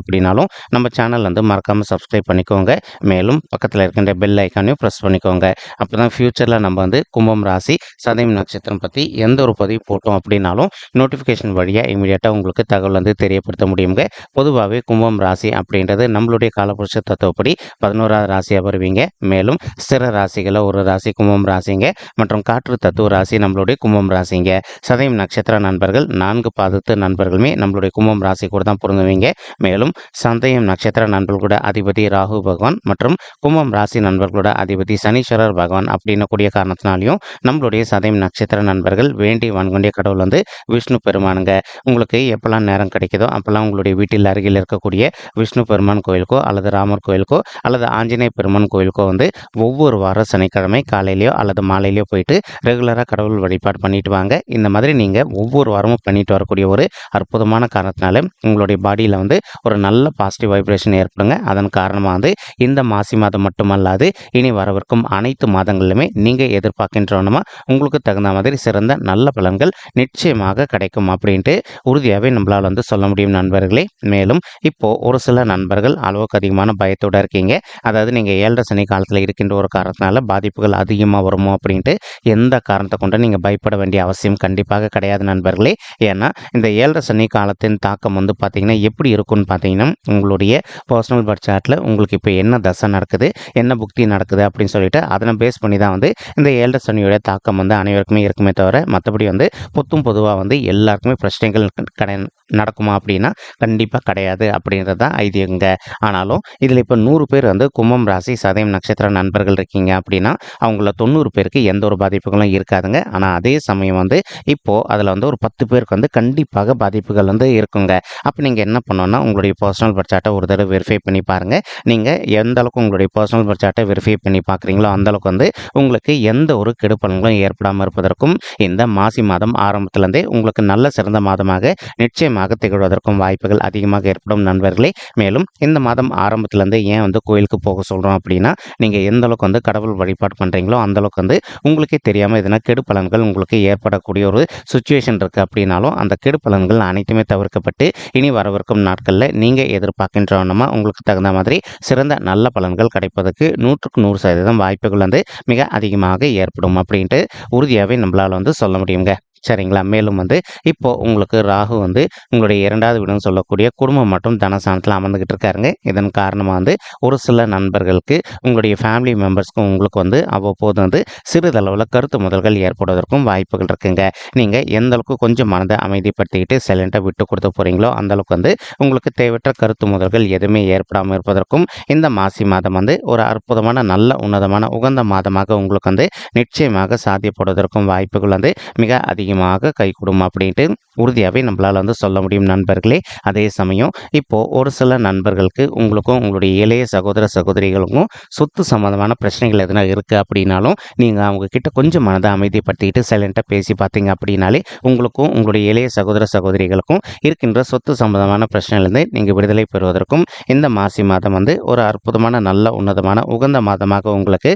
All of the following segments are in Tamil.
அப்படின்னாலும் நம்ம சேனல் வந்து மறக்காமல் சப்ஸ்கிரைப் பண்ணிக்கோங்க. மேலும் பக்கத்தில் இருக்கின்ற பெல் ஐக்கானையும் ப்ரெஸ் பண்ணிக்கோங்க. அப்போ தான் ஃப்யூச்சரில் நம்ம வந்து கும்பம் ராசி சதயம் நட்சத்திரம் பற்றி எந்த ஒரு பதிவு போட்டோம் அப்படின்னாலும் நோட்டிஃபிகேஷன் வழியாக இமீடியட்டாக உங்களுக்கு தகவல் வந்து தெரியப்படுத்த முடியுங்க. பொதுவாகவே கும்பம் ராசி அப்படின்றது நம்மளுடைய காலபுருஷ தத்துவப்படி பதினோராவது ராசியாக வருவீங்க. மேலும் ஸ்திர ராசிகளை ஒரு ராசி கும்பம் ராசிங்க மற்றும் காற்று தத்துவ ராசி நம்மளுடைய கும்பம் ராசிங்க. சதயம் நட்சத்திர நண்பர்கள் நான்கு பாதத்து நண்பர்களுமே நம்மளுடைய கும்பம் ராசி கூட தான் பொருந்துவீங்க. மேலும் சந்தயம் நட்சத்திர நண்பர்களோட அதிபதி ராகு பகவான் மற்றும் கும்பம் ராசி நண்பர்களோட அதிபதி சனீஸ்வரர் பகவான் அப்படின்னக்கூடிய காரணத்தினாலையும் நம்மளுடைய சதயம் நட்சத்திர நண்பர்கள் வேண்டி வான்கொண்டிய கடவுள் வந்து விஷ்ணு பெருமானுங்க. உங்களுக்கு எப்போல்லாம் நேரம் கிடைக்குதோ அப்போல்லாம் உங்களுடைய வீட்டில் அருகில் இருக்கக்கூடிய விஷ்ணு பெருமான் கோயிலுக்கோ அல்லது ராமர் கோயிலுக்கோ அல்லது ஆஞ்சநேய பெருமான் கோயிலுக்கோ வந்து ஒவ்வொரு வாரம் சனிக்கிழமை காலையிலையோ அல்லது மாலையிலையோ போயிட்டு ரெகுலராக கடவுள் வழிபாடு பண்ணிட்டு வாங்க. இந்த மாதிரி நீங்கள் ஒவ்வொரு வாரமும் பண்ணிட்டு வரக்கூடிய ஒரு அற்புதமான காரணத்தினால உங்களுடைய பாடியில் வந்து ஒரு நல்ல பாசிட்டிவ் வைப்ரேஷன் ஏற்படுங்க. அதன் காரணமாக வந்து இந்த மாசி மாதம் மட்டுமல்லாது இனி வரவிருக்கும் அனைத்து மாதங்களிலுமே நீங்கள் எதிர்பார்க்கின்றவனமா உங்களுக்கு தகுந்த மாதிரி சிறந்த நல்ல பலன்கள் நிச்சயமாக கிடைக்கும் அப்படின்ட்டு உறுதியாகவே நம்மளால் வந்து சொல்ல முடியும் நண்பர்களே. மேலும் இப்போது ஒரு சில நண்பர்கள் அளவுக்கு அதிகமான பயத்தோடு இருக்கீங்க. அதாவது நீங்கள் ஏழரை சனி காலத்தில் இருக்கின்ற ஒரு காரணத்தினால பாதிப்புகள் அதிகமாக வருமோ அப்படின்ட்டு எந்த காரணத்தை கொண்டு நீங்கள் பயப்பட வேண்டிய அவசியம் கண்டிப்பாக கிடையாது நண்பர்களே. ஏன்னா இந்த ஏழரை சனி காலத்தின் தாக்கம் வந்து பார்த்தீங்கன்னா எப்படி இருக்கும்னு பார்த்தீங்கன்னா உங்களுடைய பர்சனல் பர்த் சார்ட்டில் உங்களுக்கு இப்போ என்ன தசை நடக்குது என்ன புக்தி நடக்குது அப்படின்னு சொல்லிட்டு அதனை பேஸ் பண்ணி தான் வந்து இந்த ஏழரை சனியோட தாக்கம் வந்து அனைவருக்குமே இருக்குமே தவிர மற்றபடி வந்து புத்தும் பொதுவாக வந்து எல்லாருக்குமே பிரச்சனைகள் கடை நடக்குமா அப்படின்னா கண்டிப்பாக கிடையாது அப்படின்றது தான் ஐதியங்க ஆனாலும் இதில் இப்போ நூறு பேர் வந்து கும்பம் ராசி சதயம் நட்சத்திர நண்பர்கள் இருக்கீங்க அப்படின்னா அவங்கள தொண்ணூறு பேருக்கு எந்த ஒரு பாதிப்புகளும் இருக்காதுங்க. ஆனால் அதே சமயம் வந்து இப்போது அதில் வந்து ஒரு பத்து பேருக்கு வந்து கண்டிப்பாக பாதிப்புகள் வந்து இருக்குங்க. அப்போ நீங்கள் என்ன பண்ணோன்னா உங்களுடைய பர்சனல் பட்ஜெட்டை ஒரு தடவை வெரிஃபை பண்ணி பாருங்கள் நீங்கள் எந்த அளவுக்கு உங்களுடைய பர்சனல் பட்ஜெட்டை வெரிஃபை பண்ணி பார்க்குறீங்களோ அந்தளவுக்கு வந்து உங்களுக்கு எந்த ஒரு கெடுப்பலன்களும் ஏற்படாமல் இருப்பதற்கும் இந்த மாசி மாதம் ஆரம்பத்திலேருந்தே உங்களுக்கு நல்ல சிறந்த மாதமாக நிச்சயமாக திகழ்வதற்கும் வாய்ப்புகள் அதிகமாக ஏற்படும் நண்பர்களே. மேலும் இந்த மாதம் ஆரம்பத்திலேருந்து ஏன் வந்து கோயிலுக்கு போக சொல்கிறோம் அப்படின்னா நீங்கள் எந்த அளவுக்கு வந்து கடவுள் வழிபாடு பண்ணுறீங்களோ அந்த அளவுக்கு வந்து உங்களுக்கே தெரியாமல் எதனா கெடு பலன்கள் உங்களுக்கு ஏற்படக்கூடிய ஒரு சுச்சுவேஷன் இருக்குது அப்படின்னாலும் அந்த கெடு பலன்கள் அனைத்துமே தவிர்க்கப்பட்டு இனி வரவிருக்கும் நாட்களில் நீ நீங்கள் எதிர்பார்க்கின்றவனமா உங்களுக்கு தகுந்த மாதிரி சிறந்த நல்ல பலன்கள் கிடைப்பதற்கு நூற்றுக்கு நூறு சதவீதம் வாய்ப்புகள் வந்து மிக அதிகமாக ஏற்படும் அப்படின்ட்டு உறுதியாகவே நம்மளால் வந்து சொல்ல முடியுங்க. சரிங்களா? மேலும் வந்து இப்போ உங்களுக்கு ராகு வந்து உங்களுடைய இரண்டாவது வீடுன்னு சொல்லக்கூடிய குடும்பம் மற்றும் தனசானத்தில் அமர்ந்துக்கிட்டு இருக்காருங்க. இதன் காரணமாக வந்து ஒரு சில நண்பர்களுக்கு உங்களுடைய ஃபேமிலி மெம்பர்ஸ்க்கும் உங்களுக்கு வந்து அவ்வப்போது வந்து சிறிதளவில் கருத்து முதல்கள் ஏற்படுவதற்கும் வாய்ப்புகள் இருக்குங்க. நீங்கள் எந்த அளவுக்கு கொஞ்சம் மனதை அமைதிப்படுத்திக்கிட்டு சைலண்ட்டாக விட்டு கொடுத்து போகிறீங்களோ அந்தளவுக்கு வந்து உங்களுக்கு தேவையற்ற கருத்து முதல்கள் எதுவுமே ஏற்படாமல் இருப்பதற்கும் இந்த மாசி மாதம் வந்து ஒரு அற்புதமான நல்ல உன்னதமான உகந்த மாதமாக உங்களுக்கு வந்து நிச்சயமாக சாத்தியப்படுவதற்கும் வாய்ப்புகள் வந்து மிக அதிகமாக கை கொடும் அப்படின்ட்டு உறுதியாகவே நம்மளால் வந்து சொல்ல முடியும் நண்பர்களே. அதே சமயம் இப்போது ஒரு சில நண்பர்களுக்கு உங்களுக்கும் உங்களுடைய இளைய சகோதர சகோதரிகளுக்கும் சொத்து சம்மந்தமான பிரச்சனைகள் எதுனா இருக்குது அப்படின்னாலும் நீங்கள் அவங்கக்கிட்ட கொஞ்சம் மனதை அமைதிப்படுத்திக்கிட்டு சைலண்ட்டாக பேசி பார்த்தீங்க அப்படின்னாலே உங்களுக்கும் உங்களுடைய இளைய சகோதர சகோதரிகளுக்கும் இருக்கின்ற சொத்து சம்பந்தமான பிரச்சனையிலேருந்து நீங்கள் விடுதலை பெறுவதற்கும் இந்த மாசி மாதம் வந்து ஒரு அற்புதமான நல்ல உன்னதமான உகந்த மாதமாக உங்களுக்கு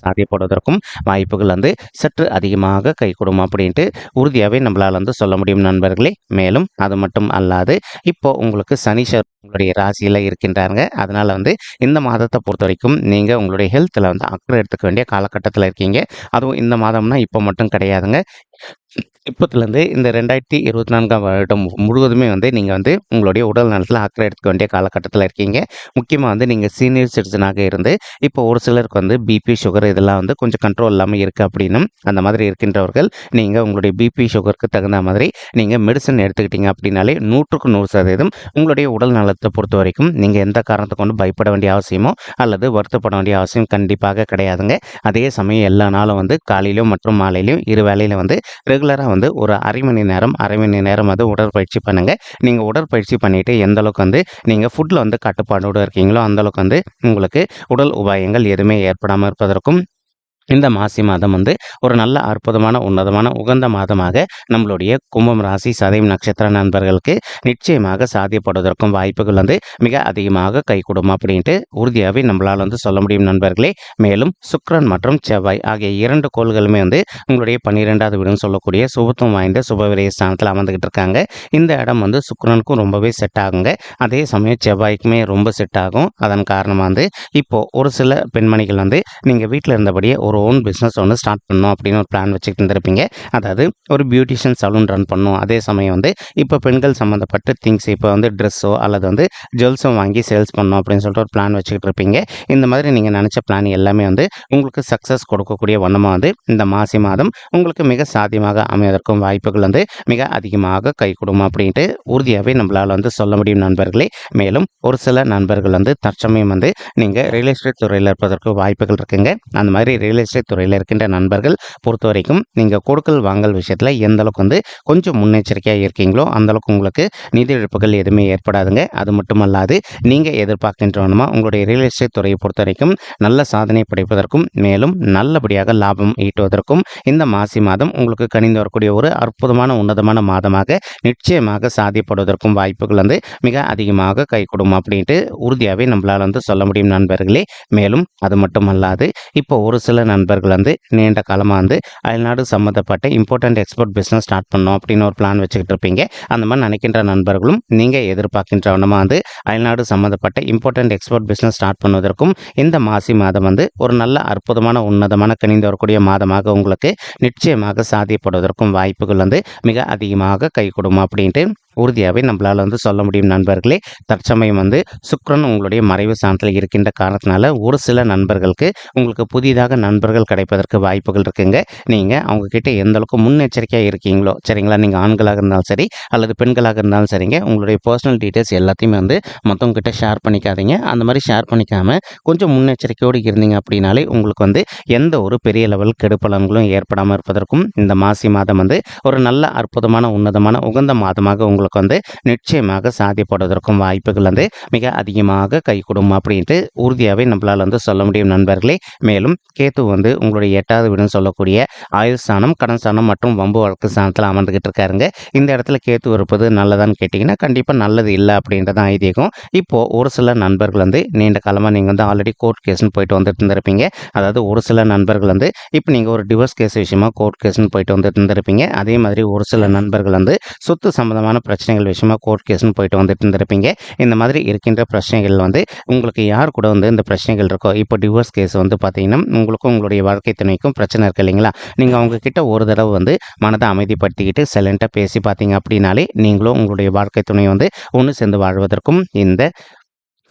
சாத்தியப்படுவதற்கும் வாய்ப்புகள் வந்து சற்று அதிகமாக கைகூடும் அப்படின்ட்டு உறுதியாகவே நம்மளால் வந்து சொல்ல முடியும் நண்பர்களே. மேலும் அது மட்டும் அல்லாது இப்போ உங்களுக்கு சனீஸ்வர் உங்களுடைய ராசியில் இருக்கின்றாருங்க. அதனால் வந்து இந்த மாதத்தை பொறுத்த வரைக்கும் நீங்கள் உங்களுடைய ஹெல்த்தில் வந்து அக்கறை எடுத்துக்க வேண்டிய காலகட்டத்தில் இருக்கீங்க. அதுவும் இந்த மாதம்னா இப்போ மட்டும் கிடையாதுங்க. இப்போத்துலேருந்து இந்த ரெண்டாயிரத்தி இருபத்தி நான்காம் வருடம் முழுவதுமே வந்து நீங்கள் வந்து உங்களுடைய உடல் நலத்தில் அக்கறை எடுத்துக்க வேண்டிய காலகட்டத்தில் இருக்கீங்க. முக்கியமாக வந்து நீங்கள் சீனியர் சிட்டிசனாக இருந்து இப்போ ஒரு சிலருக்கு வந்து பிபி சுகர் இதெல்லாம் வந்து கொஞ்சம் கண்ட்ரோல் இல்லாமல் இருக்குது அப்படின்னும் அந்த மாதிரி இருக்கின்றவர்கள் நீங்கள் உங்களுடைய பிபி சுகருக்கு தகுந்த மாதிரி நீங்கள் மெடிசன் எடுத்துக்கிட்டீங்க அப்படின்னாலே நூற்றுக்கு நூறு சதவீதம் உங்களுடைய உடல் நலத்தை பொறுத்த வரைக்கும் நீங்கள் எந்த காரணத்தை கொண்டு பயப்பட வேண்டிய அவசியமோ அல்லது வருத்தப்பட வேண்டிய அவசியம் கண்டிப்பாக கிடையாதுங்க. அதே சமயம் எல்லா நாளும் வந்து காலையிலும் மற்றும் மாலையிலும் இரு வேளையிலும் வந்து ரெகுலராக வந்து ஒரு அரை மணி நேரம் அரை மணி நேரம் வந்து உடற்பயிற்சி பண்ணுங்கள் நீங்கள் உடற்பயிற்சி பண்ணிவிட்டு எந்த அளவுக்கு வந்து நீங்கள் ஃபுட்டில் வந்து கட்டுப்பாடோடு இருக்கீங்களோ அந்த அளவுக்கு வந்து உங்களுக்கு உடல் உபாயங்கள் எதுவுமே ஏற்படாமல் இருப்பதற்கும் இந்த மாசி மாதம் வந்து ஒரு நல்ல அற்புதமான உன்னதமான உகந்த மாதமாக நம்மளுடைய கும்பம் ராசி சதயம் நட்சத்திர நண்பர்களுக்கு நிச்சயமாக சாத்தியப்படுவதற்கும் வாய்ப்புகள் வந்து மிக அதிகமாக கை அப்படின்ட்டு உறுதியாகவே நம்மளால் வந்து சொல்ல முடியும் நண்பர்களே. மேலும் சுக்ரன் மற்றும் செவ்வாய் ஆகிய இரண்டு கோள்களுமே வந்து உங்களுடைய பன்னிரெண்டாவது வீடுன்னு சொல்லக்கூடிய சுபத்துவம் வாய்ந்த சுபவிரய ஸ்தானத்தில் அமர்ந்துகிட்டு இருக்காங்க. இந்த இடம் வந்து சுக்ரனுக்கும் ரொம்பவே செட் ஆகுங்க. அதே சமயம் செவ்வாய்க்குமே ரொம்ப செட் ஆகும். அதன் காரணமாக வந்து இப்போது ஒரு சில பெண்மணிகள் வந்து நீங்கள் வீட்டில் இருந்தபடியே ஒரு ஓன் பிஸ்னஸ் ஒன்று ஸ்டார்ட் பண்ணணும் அப்படின்னு ஒரு பிளான் வச்சுக்கிட்டு இருந்திருப்பீங்க. அதாவது ஒரு பியூட்டிஷியன் சலூன் ரன் பண்ணும். அதே சமயம் வந்து இப்போ பெண்கள் சம்மந்தப்பட்ட திங்ஸ் இப்போ வந்து ட்ரெஸ்ஸோ அல்லது வந்து ஜுவல்ஸோ வாங்கி சேல்ஸ் பண்ணணும் அப்படின்னு சொல்லிட்டு ஒரு பிளான் வச்சுக்கிட்டு இருப்பீங்க. இந்த மாதிரி நீங்கள் நினச்ச பிளான் எல்லாமே வந்து உங்களுக்கு சக்ஸஸ் கொடுக்கக்கூடிய வண்ணமாக வந்து இந்த மாசி மாதம் உங்களுக்கு மிக சாத்தியமாக அமைவதற்கும் வாய்ப்புகள் வந்து மிக அதிகமாக கை கொடுக்கும் அப்படின்ட்டு உறுதியாகவே நம்மளால் வந்து சொல்ல முடியும் நண்பர்களே. மேலும் ஒரு சில நண்பர்கள் வந்து தற்சமயம் வந்து நீங்கள் ரியல் எஸ்டேட் துறையில் இருப்பதற்கு வாய்ப்புகள் இருக்குங்க. அந்த மாதிரி ரியல் எஸ்டேட் துறையில் இருக்கின்ற நண்பர்கள் பொறுத்த வரைக்கும் நீங்கள் கொடுக்கல் வாங்கல் விஷயத்தில் எந்த அளவுக்கு வந்து கொஞ்சம் முன்னெச்சரிக்கையாக இருக்கீங்களோ அந்தளவுக்கு உங்களுக்கு நிதி இழப்புகள் எதுவுமே ஏற்படாதுங்க. அது மட்டுமல்லாது நீங்கள் எதிர்பார்க்கின்றவனுமா உங்களுடைய ரியல் எஸ்டேட் துறையை பொறுத்த வரைக்கும் நல்ல சாதனை படைப்பதற்கும் மேலும் நல்லபடியாக லாபம் ஈட்டுவதற்கும் இந்த மாசி மாதம் உங்களுக்கு கணிந்து வரக்கூடிய ஒரு அற்புதமான உன்னதமான மாதமாக நிச்சயமாக சாதிப்படுவதற்கும் வாய்ப்புகள் வந்து மிக அதிகமாக கை கொடுக்கும் அப்படின்ட்டு உறுதியாகவே நம்மளால் வந்து சொல்ல முடியும் நண்பர்களே. மேலும் அது மட்டுமல்லாது இப்போ ஒரு சில நண்பர்கள் வந்து நீண்ட காலமாக வந்து அயல்நாடு சம்மந்தப்பட்ட இம்பார்ட்டன்ட் எக்ஸ்போர்ட் பிஸ்னஸ் ஸ்டார்ட் பண்ணோம் அப்படின்னு ஒரு பிளான் வச்சுக்கிட்டு இருப்பீங்க. அந்த மாதிரி நினைக்கின்ற நண்பர்களும் நீங்கள் எதிர்பார்க்கின்றவனமாக வந்து அயல்நாடு சம்மந்தப்பட்ட இம்பார்ட்டன்ட் எக்ஸ்போர்ட் பிஸ்னஸ் ஸ்டார்ட் பண்ணுவதற்கும் இந்த மாசி மாதம் வந்து ஒரு நல்ல அற்புதமான உன்னதமான கணிந்து வரக்கூடிய மாதமாக உங்களுக்கு நிச்சயமாக சாதியப்படுவதற்கும் வாய்ப்புகள் வந்து மிக அதிகமாக கை கொடுக்கும் அப்படின்ட்டு உறுதியாகவே நம்மளால் வந்து சொல்ல முடியும் நண்பர்களே. தற்சமயம் வந்து சுக்ரன் உங்களுடைய மறைவு ஸ்தானத்தில் இருக்கின்ற காரணத்தினால ஒரு சில நண்பர்களுக்கு உங்களுக்கு புதிதாக நண்பர்கள் கிடைப்பதற்கு வாய்ப்புகள் இருக்குங்க. நீங்கள் அவங்கக்கிட்ட எந்த அளவுக்கு முன்னெச்சரிக்கையாக இருக்கீங்களோ சரிங்களா? நீங்கள் ஆண்களாக இருந்தாலும் சரி அல்லது பெண்களாக இருந்தாலும் சரிங்க உங்களுடைய பர்சனல் டீட்டெயில்ஸ் எல்லாத்தையுமே வந்து மற்றவங்ககிட்ட ஷேர் பண்ணிக்காதீங்க. அந்த மாதிரி ஷேர் பண்ணிக்காமல் கொஞ்சம் முன்னெச்சரிக்கையோடு இருந்தீங்க அப்படின்னாலே உங்களுக்கு வந்து எந்த ஒரு பெரிய லெவல் கெடுப்பலன்களும் ஏற்படாமல் இருப்பதற்கும் இந்த மாசி மாதம் வந்து ஒரு நல்ல அற்புதமான உன்னதமான உகந்த மாதமாக உங்களுக்கு வந்து நிச்சயமாக சாத்தியப்படுவதற்கும் வாய்ப்புகள் வந்து மிக அதிகமாக கைகூடும் அப்படின்ட்டு உறுதியாகவே நம்மளால் வந்து சொல்ல முடியும் நண்பர்களே. மேலும் கேத்து வந்து உங்களுடைய எட்டாவது வீடுன்னு சொல்லக்கூடிய ஆயுள் ஸ்தானம் கடன் ஸ்தானம் மற்றும் வம்பு வழக்கு ஸ்தானத்தில் அமர்ந்துகிட்டு இருக்காருங்க. இந்த இடத்துல கேத்து இருப்பது நல்லதான்னு கேட்டிங்கன்னா கண்டிப்பாக நல்லது இல்லை அப்படின்றதான் ஐதீகம். இப்போது ஒரு சில நண்பர்கள் வந்து நீண்ட காலமாக நீங்கள் வந்து ஆல்ரெடி கோர்ட் கேஸ்னு போயிட்டு வந்துட்டு இருந்திருப்பீங்க. அதாவது ஒரு சில நண்பர்கள் வந்து இப்போ நீங்கள் ஒரு டிவோர்ஸ் கேஸ் விஷயமா கோர்ட் கேஸ்னு போயிட்டு வந்துட்டு இருந்திருப்பீங்க. அதே மாதிரி ஒரு சில நண்பர்கள் வந்து சொத்து சம்மந்தமான பிரச்சனைகள் விஷயமா கோர்ட் கேஸ்னு போயிட்டு வந்துட்டு இருந்திருப்பீங்க. இந்த மாதிரி இருக்கின்ற பிரச்சனைகள் வந்து உங்களுக்கு யார் கூட வந்து இந்த பிரச்சனைகள் இருக்கோ இப்போ டிவோர்ஸ் கேஸ் வந்து பார்த்தீங்கன்னா உங்களுக்கும் உங்களுடைய வாழ்க்கை துணைக்கும் பிரச்சனை இருக்கு இல்லைங்களா? நீங்கள் அவங்கக்கிட்ட ஒரு தடவை வந்து மனதை அமைதிப்படுத்திக்கிட்டு சைலண்ட்டாக பேசி பார்த்தீங்க அப்படின்னாலே நீங்களும் உங்களுடைய வாழ்க்கை துணை வந்து ஒன்று சேர்ந்து வாழ்வதற்கும் இந்த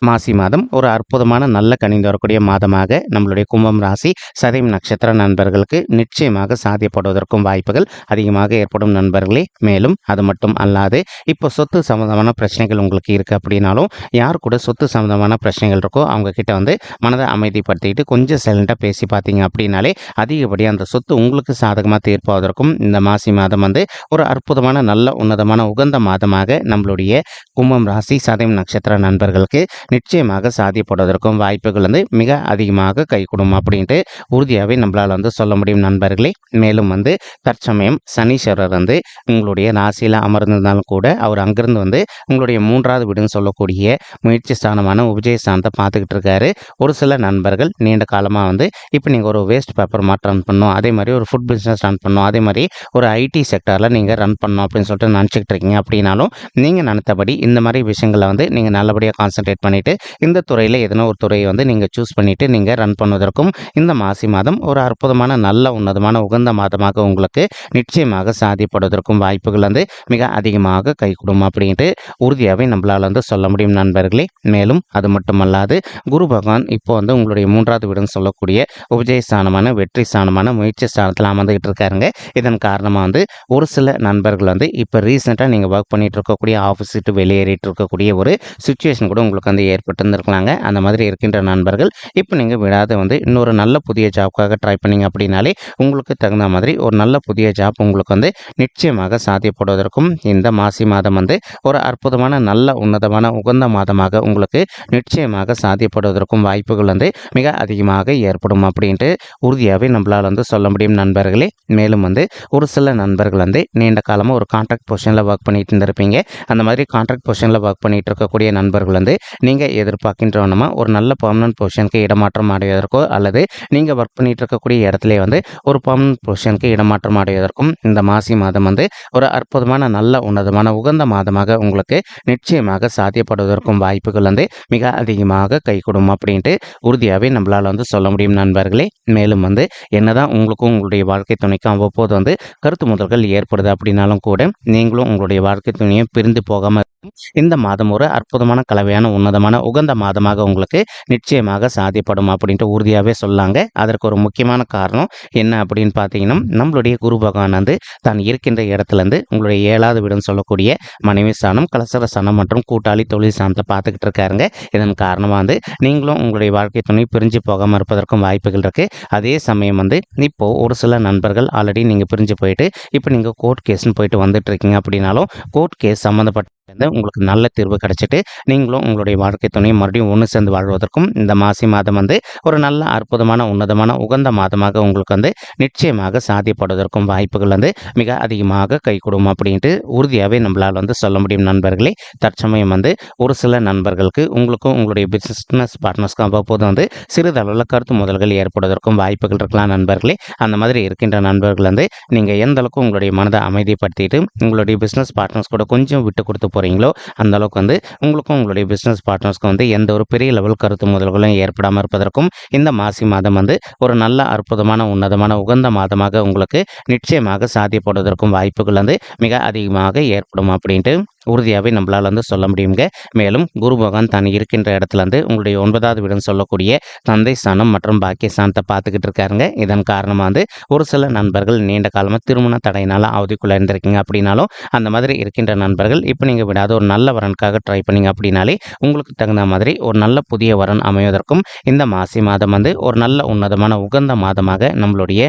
மாசி மாதம் ஒரு அற்புதமான நல்ல கணிந்து வரக்கூடிய மாதமாக நம்மளுடைய கும்பம் ராசி சதயம் நட்சத்திர நண்பர்களுக்கு நிச்சயமாக சாத்தியப்படுவதற்கும் வாய்ப்புகள் அதிகமாக ஏற்படும் நண்பர்களே. மேலும் அது மட்டும் அல்லாது இப்போ சொத்து சம்மந்தமான பிரச்சனைகள் உங்களுக்கு இருக்குது அப்படின்னாலும் யார் கூட சொத்து சம்மந்தமான பிரச்சனைகள் இருக்கோ அவங்கக்கிட்ட வந்து மனதை அமைதிப்படுத்திக்கிட்டு கொஞ்சம் சைலண்ட்டாக பேசி பார்த்தீங்க அப்படின்னாலே அதிகப்படியாக அந்த சொத்து உங்களுக்கு சாதகமாக தீர்ப்பாவதற்கும் இந்த மாசி மாதம் வந்து ஒரு அற்புதமான நல்ல உன்னதமான உகந்த மாதமாக நம்மளுடைய கும்பம் ராசி சதயம் நட்சத்திர நண்பர்களுக்கு நிச்சயமாக சாதிப்படுவதற்கும் வாய்ப்புகள் வந்து மிக அதிகமாக கைகூடும் அப்படின்ட்டு உறுதியாகவே நம்மளால் வந்து சொல்ல முடியும் நண்பர்களே. மேலும் வந்து தற்சமயம் சனீஸ்வரர் வந்து உங்களுடைய ராசியில் அமர்ந்திருந்தாலும் கூட அவர் அங்கிருந்து வந்து உங்களுடைய மூன்றாவது வீடுன்னு சொல்லக்கூடிய முயற்சி ஸ்தானமான உபஜய ஸ்தானத்தை பார்த்துக்கிட்டு இருக்காரு. ஒரு சில நண்பர்கள் நீண்ட காலமாக வந்து இப்போ நீங்கள் ஒரு வேஸ்ட் பேப்பர் மாற்ற ரன் பண்ணணும் அதே மாதிரி ஒரு ஃபுட் பிஸ்னஸ் ரன் பண்ணணும் அதே மாதிரி ஒரு ஐடி செக்டரில் நீங்கள் ரன் பண்ணணும் அப்படின்னு சொல்லிட்டு நினச்சிக்கிட்டு இருக்கீங்க அப்படின்னாலும் நீங்கள் நினைத்தபடி இந்த மாதிரி விஷயங்களை வந்து நீங்கள் நல்லபடியாக கான்சென்ட்ரேட் பண்ணிவிட்டு இந்த துறையில் எதனா ஒரு துறையை வந்து நீங்கள் சூஸ் பண்ணிவிட்டு நீங்கள் ரன் பண்ணுவதற்கும் இந்த மாசி மாதம் ஒரு அற்புதமான நல்ல உன்னதமான உகந்த மாதமாக உங்களுக்கு நிச்சயமாக சாதிப்படுவதற்கும் வாய்ப்புகள் வந்து மிக அதிகமாக கைகூடும் அப்படின்ட்டு உறுதியாகவே நம்மளால் வந்து சொல்ல முடியும் நண்பர்களே. மேலும் அது மட்டுமல்லாது குரு பகவான் இப்போ வந்து உங்களுடைய மூன்றாவது வீடுன்னு சொல்லக்கூடிய உபஜய ஸ்தானமான வெற்றி ஸ்தானமான முயற்சி ஸ்தானத்தில் அமர்ந்துகிட்டு இருக்காருங்க. இதன் காரணமாக வந்து ஒரு சில நண்பர்கள் வந்து இப்போ ரீசெண்டாக நீங்கள் ஒர்க் பண்ணிகிட்டு இருக்கக்கூடிய ஆஃபீஸ் விட்டு வெளியேறிட்டு இருக்கக்கூடிய ஒரு சுச்சுவேஷன் கூட உங்களுக்கு வந்து ஏற்பட்டிருந்திருக்கலாங்க. அந்த மாதிரி இருக்கின்ற நண்பர்கள் இப்போ நீங்கள் விடாத வந்து இன்னொரு நல்ல புதிய ஜாப்க்காக ட்ரை பண்ணிங்க அப்படின்னாலே உங்களுக்கு தகுந்த மாதிரி ஒரு நல்ல புதிய ஜாப் உங்களுக்கு வந்து நிச்சயமாக சாத்தியப்படுவதற்கும் இந்த மாசி மாதம் வந்து ஒரு அற்புதமான நல்ல உன்னதமான உகந்த மாதமாக உங்களுக்கு நிச்சயமாக சாத்தியப்படுவதற்கும் வாய்ப்புகள் வந்து மிக அதிகமாக ஏற்படும் அப்படின்ட்டு உறுதியாகவே நம்மளால் வந்து சொல்ல முடியும் நண்பர்களே. மேலும் வந்து ஒரு சில நண்பர்கள் வந்து நீண்ட காலமாக ஒரு கான்ட்ராக்ட் பொசிஷனில் ஒர்க் பண்ணிட்டு இருந்திருப்பீங்க. அந்த மாதிரி கான்ட்ராக்ட் பொசிஷனில் ஒர்க் பண்ணிட்டு இருக்கக்கூடிய நண்பர்கள் வந்து நீங்கள் எதிர்பார்க்கின்றவனமா ஒரு நல்ல பர்மனன்ட் பொசிஷனுக்கு இடமாற்றம் அடைவதற்கோ அல்லது நீங்கள் ஒர்க் பண்ணிட்டு இருக்கக்கூடிய இடத்துல வந்து ஒரு பர்மனன்ட் பொசிஷனுக்கு இடமாற்றம் அடைவதற்கும் இந்த மாசி மாதம் வந்து ஒரு அற்புதமான நல்ல உன்னதமான உகந்த மாதமாக உங்களுக்கு நிச்சயமாக சாத்தியப்படுவதற்கும் வாய்ப்புகள் வந்து மிக அதிகமாக கைகூடும் அப்படின்ட்டு உறுதியாகவே நம்மளால் வந்து சொல்ல முடியும் நண்பர்களே. மேலும் வந்து என்னதான் உங்களுக்கும் உங்களுடைய வாழ்க்கை துணைக்கும் அவ்வப்போது வந்து கருத்து முதல்கள் ஏற்படுது அப்படின்னாலும் கூட நீங்களும் உங்களுடைய வாழ்க்கை துணையை பிரிந்து போகாமல் இந்த மாதம் ஒரு அற்புதமான கலவையான உன்னதமான உகந்த மாதமாக உங்களுக்கு நிச்சயமாக சாதிப்படும் அப்படின்ட்டு உறுதியாகவே சொல்லாங்க. அதற்கு ஒரு முக்கியமான காரணம் என்ன அப்படின்னு பார்த்தீங்கன்னா நம்மளுடைய குரு பகவான் வந்து தான் இருக்கின்ற இடத்துலேருந்து உங்களுடைய ஏழாவது வீடுன்னு சொல்லக்கூடிய மனைவி ஸ்தானம் கலசர ஸ்தானம் மற்றும் கூட்டாளி தொழில் ஸ்தானத்தை பார்த்துக்கிட்டு இருக்காருங்க. இதன் காரணமாக வந்து நீங்களும் உங்களுடைய வாழ்க்கை துணை பிரிஞ்சு போகாமல் இருப்பதற்கும் வாய்ப்புகள் இருக்குது அதே சமயம் வந்து இப்போது ஒரு சில நண்பர்கள் ஆல்ரெடி நீங்கள் பிரிஞ்சு போயிட்டு இப்போ நீங்கள் கோர்ட் கேஸ்ன்னு போயிட்டு வந்துட்டு இருக்கீங்க அப்படின்னாலும் கோர்ட் கேஸ் சம்மந்தப்பட்ட உங்களுக்கு நல்ல தீர்வு கிடைச்சிட்டு நீங்களும் உங்களுடைய வாழ்க்கை துணையை மறுபடியும் ஒன்று சேர்ந்து வாழ்வதற்கும் இந்த மாசி மாதம் வந்து ஒரு நல்ல அற்புதமான உன்னதமான உகந்த மாதமாக உங்களுக்கு வந்து நிச்சயமாக சாத்தியப்படுவதற்கும் வாய்ப்புகள் வந்து மிக அதிகமாக கைகூடும் அப்படின்ட்டு உறுதியாகவே நம்மளால் வந்து சொல்ல முடியும் நண்பர்களே. தற்சமயம் வந்து ஒரு சில நண்பர்களுக்கு உங்களுக்கும் உங்களுடைய பிஸ்னஸ் பார்ட்னர்ஸ்க்கும் அவ்வப்போது வந்து சிறிதளவில் கருத்து முதல்கள் ஏற்படுவதற்கும் வாய்ப்புகள் இருக்கலாம் நண்பர்களே. அந்த மாதிரி இருக்கின்ற நண்பர்கள் வந்து நீங்கள் எந்த அளவுக்கு உங்களுடைய மனதை அமைதிப்படுத்திட்டு உங்களுடைய பிஸ்னஸ் பார்ட்னர்ஸ் கூட கொஞ்சம் விட்டு கொடுத்து போகிறீங்களோ அந்தளவுக்கு வந்து உங்களுக்கும் உங்களுடைய பிஸ்னஸ் பார்ட்னர்ஸ்க்கும் வந்து எந்த ஒரு பெரிய லெவல் கருத்து முதல்களும் ஏற்படாமல் இருப்பதற்கும் இந்த மாசி மாதம் வந்து ஒரு நல்ல அற்புதமான உன்னதமான உகந்த மாதமாக உங்களுக்கு நிச்சயமாக சாத்தியப்படுவதற்கும் வாய்ப்புகள் வந்து மிக அதிகமாக ஏற்படும் அப்படின்ட்டு உறுதியாகவே நம்மளால் வந்து சொல்ல முடியுங்க மேலும் குரு பகவான் தான் இருக்கின்ற இடத்துல வந்து உங்களுடைய ஒன்பதாவது வீடுன்னு சொல்லக்கூடிய தந்தை ஸ்தானம் மற்றும் பாக்கிய ஸ்தானத்தை பார்த்துக்கிட்டு இருக்காருங்க. இதன் காரணமாக வந்து ஒரு சில நண்பர்கள் நீண்ட காலமாக திருமண தடையினால அவதிக்குள்ளே இருந்திருக்கீங்க அப்படின்னாலும் அந்த மாதிரி இருக்கின்ற நண்பர்கள் இப்போ நீங்கள் விடாத ஒரு நல்ல வரனுக்காக ட்ரை பண்ணீங்க அப்படின்னாலே உங்களுக்கு தகுந்த மாதிரி ஒரு நல்ல புதிய வரன் அமைவதற்கும் இந்த மாசி மாதம் வந்து ஒரு நல்ல உன்னதமான உகந்த மாதமாக நம்மளுடைய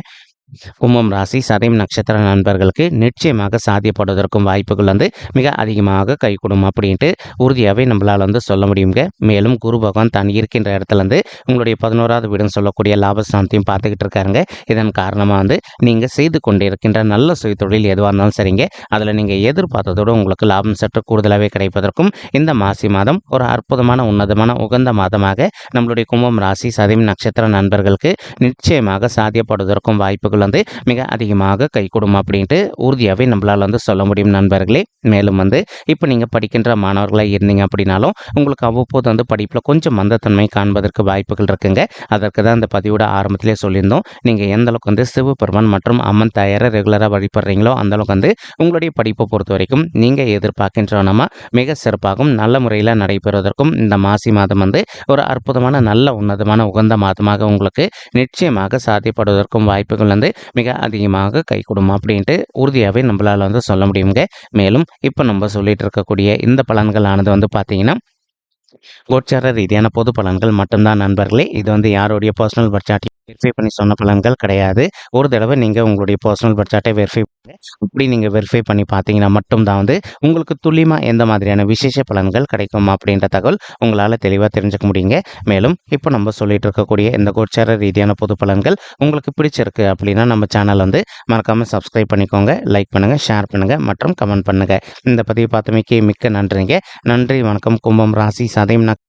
கும்பம் ராசி சதயம் நட்சத்திர நண்பர்களுக்கு நிச்சயமாக சாத்தியப்படுவதற்கும் வாய்ப்புகள் வந்து மிக அதிகமாக கைகூடும் அப்படின்ட்டு உறுதியாகவே நம்மளால் வந்து சொல்ல முடியுங்க. மேலும் குரு பகவான் தான் இருக்கின்ற இடத்துல வந்து உங்களுடைய பதினோராவது வீடுன்னு சொல்லக்கூடிய லாபஸ்தானத்தையும் பார்த்துக்கிட்டு இருக்காருங்க. இதன் காரணமாக வந்து நீங்கள் செய்து கொண்டிருக்கின்ற நல்ல சுய தொழில் எதுவாக இருந்தாலும் சரிங்க. அதில் நீங்கள் எதிர்பார்த்ததோடு உங்களுக்கு லாபம் சற்று கூடுதலாகவே கிடைப்பதற்கும் இந்த மாசி மாதம் ஒரு அற்புதமான உன்னதமான உகந்த மாதமாக நம்மளுடைய கும்பம் ராசி சதயம் நட்சத்திர நண்பர்களுக்கு நிச்சயமாக சாத்தியப்படுவதற்கும் வாய்ப்புகள் வந்து மிக அதிகமாக கை அப்படின்ட்டு உறுதியாகவே நம்மளால் வந்து சொல்ல முடியும் நண்பர்களே. மேலும் வந்து இப்போ நீங்கள் படிக்கின்ற மாணவர்களாக இருந்தீங்க அப்படின்னாலும் உங்களுக்கு அவ்வப்போது வந்து படிப்பில் கொஞ்சம் மந்தத்தன்மை காண்பதற்கு வாய்ப்புகள் இருக்குங்க. அதற்கு தான் இந்த பதிவோட ஆரம்பத்திலே சொல்லியிருந்தோம். நீங்கள் எந்த அளவுக்கு வந்து சிவபெருமான் மற்றும் அம்மன் தாயாரை ரெகுலராக வழிபடுறீங்களோ அந்தளவுக்கு வந்து உங்களுடைய படிப்பை பொறுத்த வரைக்கும் நீங்கள் எதிர்பார்க்கின்றனமா மிக சிறப்பாகவும் நல்ல முறையில் நடைபெறுவதற்கும் இந்த மாசி மாதம் வந்து ஒரு அற்புதமான நல்ல உன்னதமான உகந்த மாதமாக உங்களுக்கு நிச்சயமாக சாத்தியப்படுவதற்கும் வாய்ப்புகள் வந்து மிக அதிகமாக கை கொடுமா அப்படின்ட்டு உறுதியாகவே நம்மளால் வந்து சொல்ல முடியுங்க மேலும் இப்போ நம்ம சொல்லிட்டு இருக்கக்கூடிய இந்த பலன்களானது வந்து பார்த்தீங்கன்னா கோச்சார ரீதியான பொது பலன்கள் மட்டும்தான் நண்பர்களே. இது வந்து யாருடைய பர்சனல் பட்ஜெட் வெரிஃபை பண்ணி சொன்ன பலன்கள் கிடையாது. ஒரு தடவை நீங்கள் உங்களுடைய பர்சனல் பட்ஜெட்டை வெரிஃபை பண்ணி அப்படி நீங்கள் வெரிஃபை பண்ணி பார்த்தீங்கன்னா மட்டும்தான் வந்து உங்களுக்கு துல்லியமாக எந்த மாதிரியான விசேஷ பலன்கள் கிடைக்கும் அப்படின்ற தகவல் உங்களால் தெளிவாக தெரிஞ்சுக்க முடியுங்க. மேலும் இப்போ நம்ம சொல்லிட்டு இருக்கக்கூடிய இந்த கோச்சார ரீதியான பொது பலன்கள் உங்களுக்கு பிடிச்சிருக்கு அப்படின்னா நம்ம சேனல் வந்து மறக்காமல் சப்ஸ்கிரைப் பண்ணிக்கோங்க லைக் பண்ணுங்கள் ஷேர் பண்ணுங்கள் மற்றும் கமெண்ட் பண்ணுங்கள் இந்த பதிவு பார்த்தமைக்கு மிக்க நன்றிங்க. நன்றி வணக்கம். கும்பம் ராசி சதயம் நக்